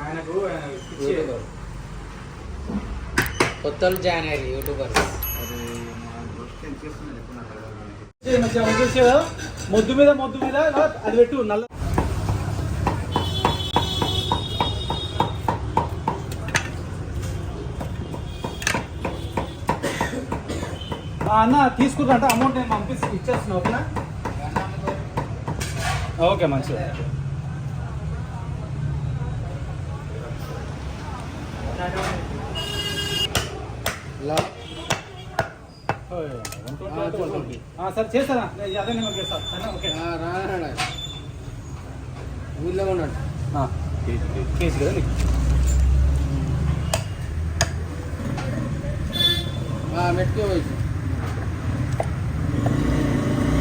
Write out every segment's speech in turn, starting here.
ఆయనకు ఆయన ఇచ్చే- కొత్త జాయిన్ అయ్యారు యూట్యూబర్ మొద్దు మీద మొద్దు మీద అది పెట్టు నల్ల అన్న తీసుకుర్రంట అమౌంట్ నేను పంపిస్తే ఇచ్చేస్తున్నా ఓకేనా? ఓకే మంచిగా ఆ, సరే చేస్తారా? నేను అదే నెంబర్ చేస్తాను ఓకే. ఊళ్ళో ఉన్నాడు. కేసు కదా నీకు. మెట్టుకో పోయి.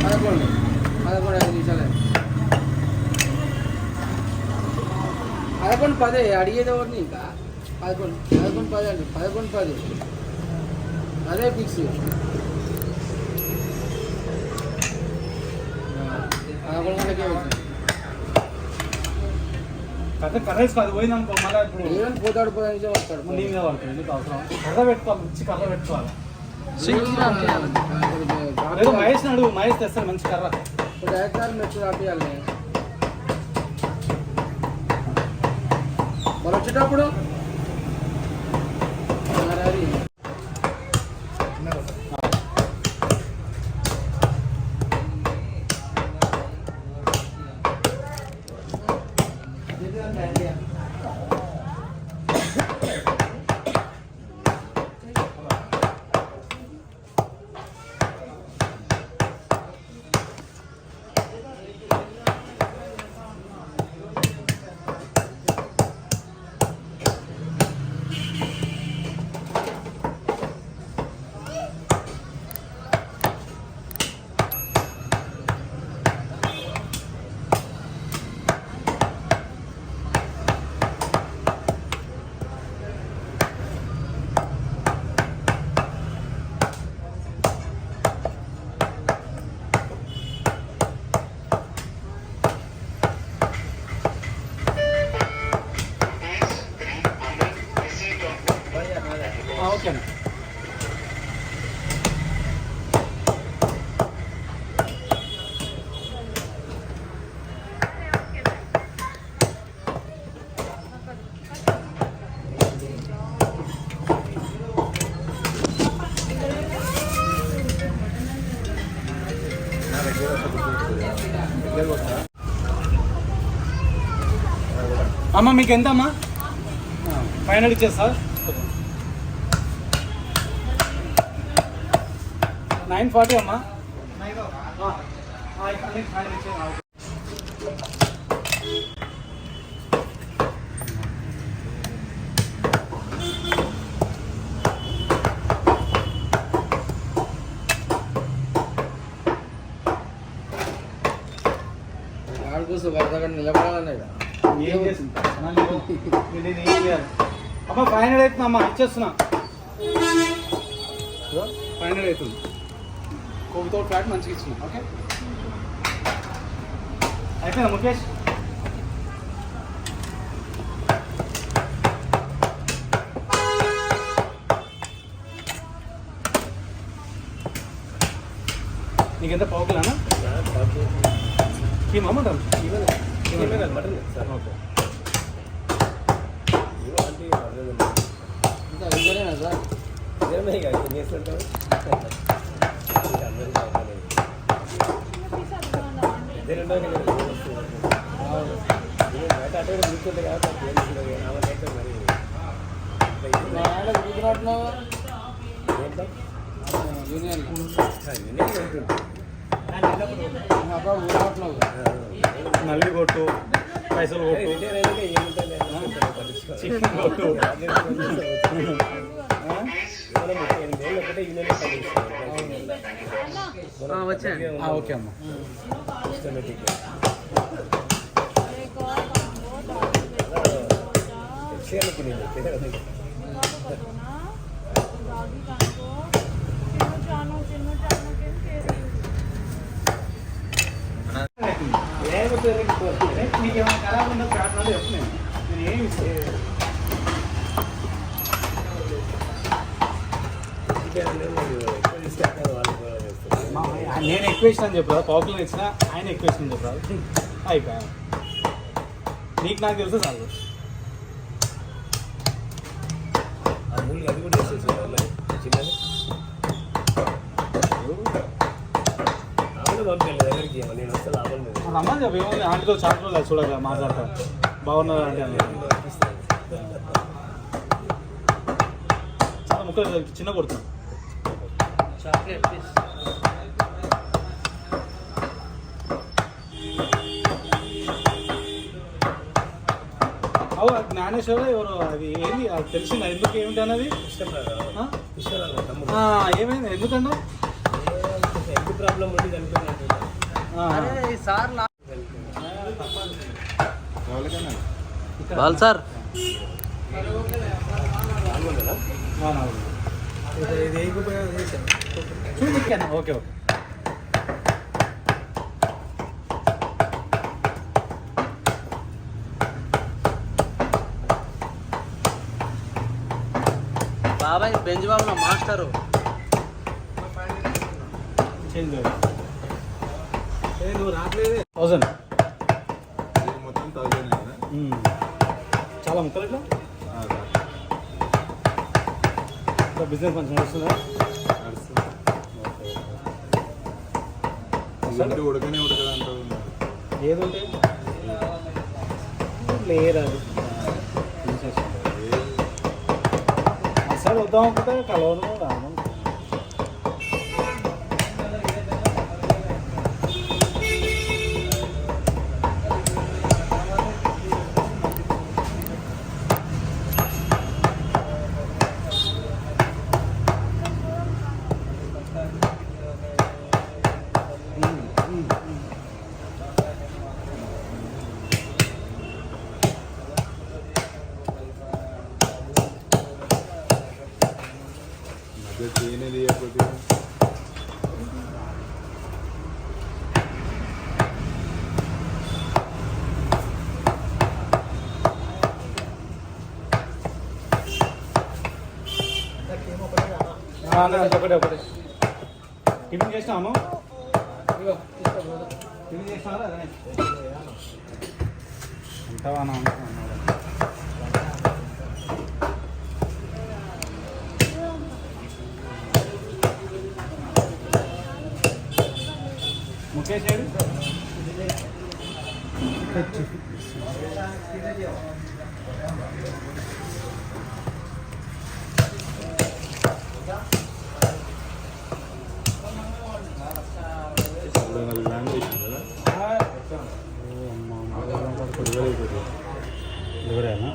పదకొండు. పదకొండు ఐదు నిమిషాలు. పదకొండు పదే అడిగేది ఎవరిని ఇంకా? పదకొండు. పదకొండు పది అండి. పదకొండు పది. అదే ఫిక్స్ పదకొండు గంటలకే వచ్చింది. కథ కర్రేసి అది పోయిందనుకో మళ్ళీ ఇప్పుడు ఏమని పోతాడు పోతాడు నిజం వస్తాడు. నీ మీద పడుతుంది నీకు అవసరం? కర్ర పెట్టుకోవాలి మంచి కర్ర పెట్టుకోవాలి? మహేష్ అడుగు మహేష్ తెస్తాడు మంచి కర్ర. ఇప్పుడు డైరెక్టర్ మెచ్చు ఆపియాలి. మరి వచ్చేటప్పుడు అమ్మ మీకు ఎంత అమ్మా? ఫైనల్ ఇచ్చేస్తా. నైన్ ఫార్టీ అమ్మా. ఫైనల్ వాడి కోసం వరదగా నిలబడాలన్నాడు. ఏం చేసింది? మళ్ళీ నేను ఏం చేయాలి? అమ్మ ఫైవ్ హండ్రెడ్ అవుతుంది అమ్మా ఇచ్చేస్తున్నా. ఫైవ్ హండ్రెడ్ అవుతుంది. కొవ్వుతో ఫ్లాట్ మంచిగా ఇచ్చిన ఓకే? అయిపోయిందా ముఖేష్? నీకెంత పావు కిలోనా కీమా మటన్ ఓకే ఇంకా ఇద్దరేనా సార్ మా ఆయన కూతురుంటున్నావు యూనియన్ మా అబ్బాయి ఊరంటున్నావు నల్లి కొట్టు పైసలు కొట్టు. చికెన్ కొట్టు వచ్చాను. ఆ, ఓకే అమ్మ. ఏమి నీకేమైనా ఖరాబ్ ఉందో ప్యాట్ నాడు చెప్పు నేను నేను ఏమి మా- నేను ఎక్కువ అని చెప్పరా పాపులర్ ఇచ్చిన ఆయన ఎక్కువ ఇష్టం చెప్పరా అయిపోయా. నీకు నాకు తెలుసు చాలు. అమూల్ అది కూడా వేసేసి చిన్నది. ఆవిడ పంపించలేదు దగ్గరికి ఏమో నేను వస్తే లాభం లేదు. మన అమ్మ చెప్పు. ఏముంది ఆంటీతో చాట్ రోజులు చూడగా మాట్లాడతా బాగున్నారు అంటే. చాలా ముక్కలు చిన్న కొడుతున్నా. చాక్లెట్ జ్ఞానేశ్వర ఎవరు? అది ఏంది? అది తెలిసిందా? ఎందుకు ఏమిటి అన్నది? ఏమైంది? ఎందుకన్నా హెల్త్ ప్రాబ్లం ఈ సార్ బాల్ సార్ బాగుందా ఆ, బాబాయ్ బెంచ్ బాబు నా మాస్టరు. చేంజ్ నువ్వు రావట్లేదే థౌసండ్ మొత్తం థౌజండ్ చాలా ముక్కలు ఇట్లా? బిజినెస్ మంచిగా నడుస్తుందా? ఇదంటే ఉడకనే ఉడకదు అంటావు ఏది ఉంటే? లేరు అది Calor, dá uma calor, não dá. Não. ఒకటే ఒకటే టిఫిన్ చేసినాము ఇగో టిఫిన్ చేసినారా ముఖేష్ ఏడు? ఎవరేనా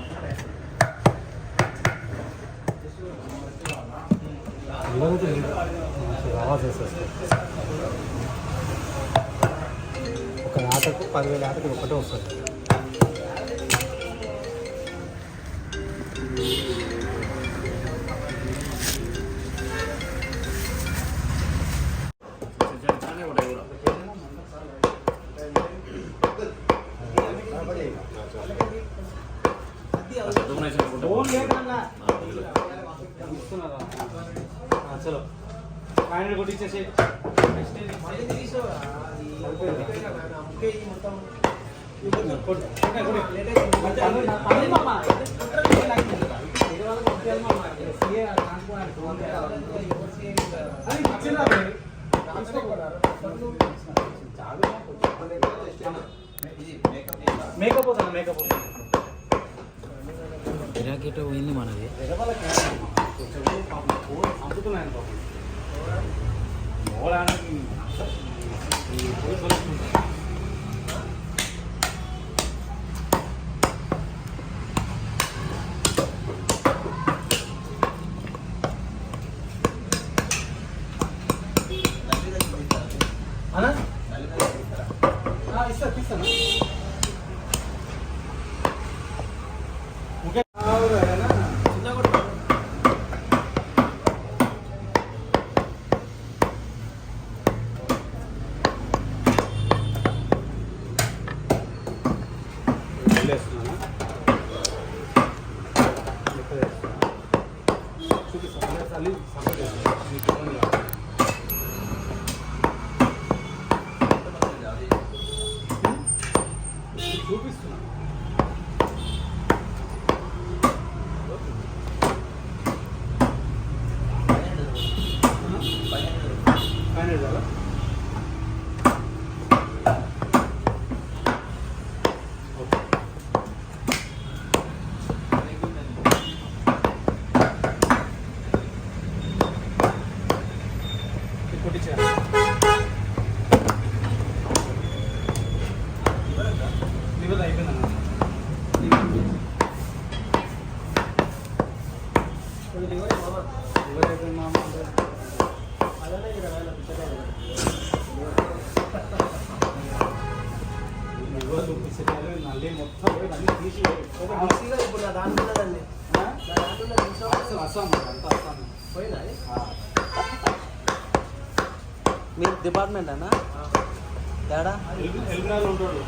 ఒక ఆటకు పదివేల ఆటకు ఒకటే వస్తుంది. ఫైనల్ కొట్టించేసి మేకప్ వస్తాను మేకప్ గిరాకీటో పోయింది మనది. Wala nang... హండ్రెడ్ కదా ఓకే ఇది కొట్టించాను లివర్ అయిపోయిందన్న మొత్తం పోయి అన్ని తీసి మిక్సీలో ఇప్పుడు నా దాంట్లో ఉన్నదండి నా దాంట్లో ఉన్నది తీసుకో. అస్సాం అంతా అస్సాం మీరు డిపార్ట్మెంట్ అన్నా తేడా ఎల్- ఉంటాడు.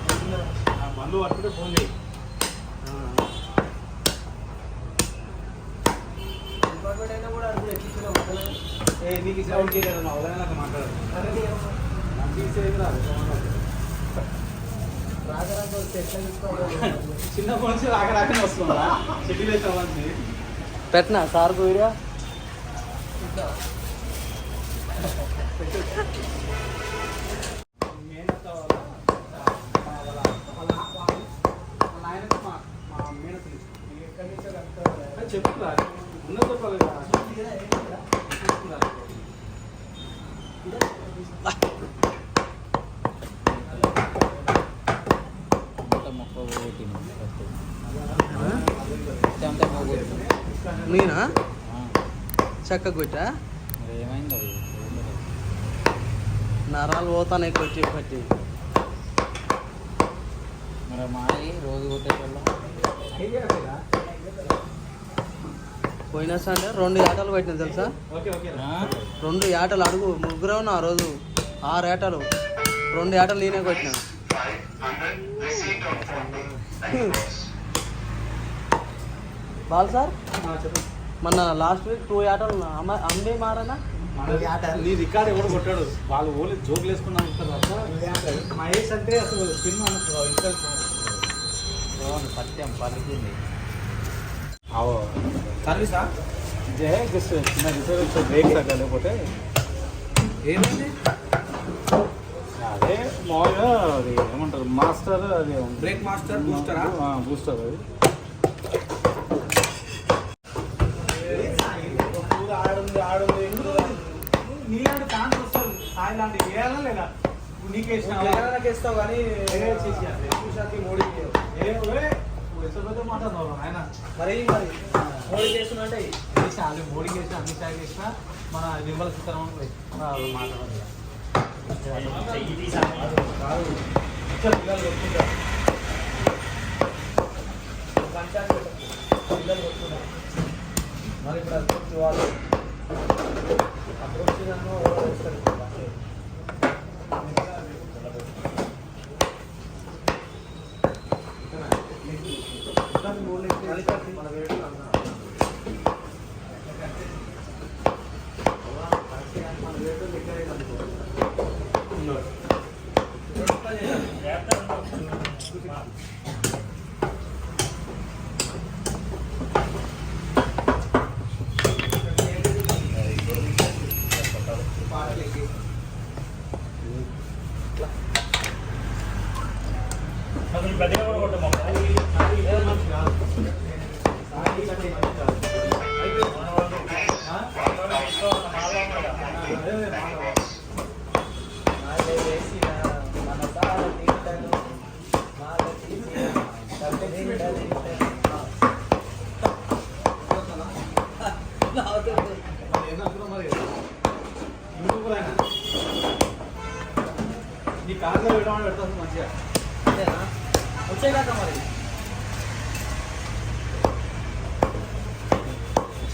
ఆ బండ్లు పట్టుకుంటే ఫోన్ చేయి. చిన్నప్పటి నుంచి రాక రాకనే వస్తుందా? సిటీలో వచ్చామని పెట్టినా సార్ వీడియో ఇట్లా. మేనత్త వాళ్ళ మా వాళ్ళ వాళ్ళ వాళ్ళ వాళ్ళ ఆయనకు మా మా మేనత్త ఈ ఎక్కడి నుంచో కనుక్కోవాలి. చెప్పురా ఉన్నది చెప్పలేదు ఇదా, ఏంటి ఇదా? ఇదా? నేనా చెక్క కొట్టా నరాలు పోతానే కొట్టి పట్టి. మరి రోజు కొట్టేటోళ్ళం. పోయినా సండే రెండు ఏటలు పెట్టినా తెలుసా? రెండు ఏటలు అడుగు ముగ్గురు ఉన్నా ఆ రోజు ఆరు ఏటలు. రెండు ఏటలు నేనే కొట్టినా. Ball sir? చెప్పు మొన్న లాస్ట్ వీక్ టూ. అమ్మ అంబే మారనా? మన నీ రికార్డ్ ఎవడు కొట్టాడు? వాళ్ళు ఓన్లీ జోకులు వేసుకున్నా ఉంటారు తప్ప. మహేష్ అంటే అసలు సినిమా అవును సత్యం పలికింది. సర్వీసా? జే జస్ట్ చిన్న రిపేర్ బ్రేక్ తగ్గ లేకపోతే. ఏమైంది? అదే మామూలుగా అది ఏమంటారు మాస్టర్ అది బ్రేక్ మాస్టర్ బూస్టరా బూస్టర్ అది. నీకు వేసిన జగనన్నకి ఇస్తావు కానీ. చూసాకి పెద్ద మాట్లాడుతున్నావు ఆయన మరి మరి మోడీ చేస్తున్నట్టే చేసిన వాళ్ళు మోడీ చేసిన అమిత్ షా చేసిన మన నిర్మల సీతారామన్ మాట్లాడాలి మరి ఇప్పుడు కొట్టి వాళ్ళు అప్పుడు వచ్చిందన్నో ఎవరో వేస్తారు Não.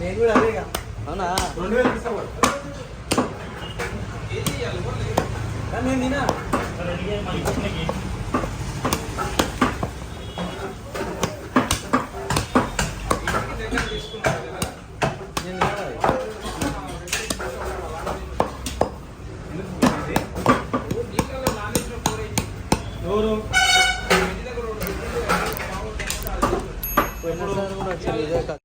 నేను కూడా అదే ఇక. అవునా? రెండు వేలు తీసుకోవాలి నేను తినా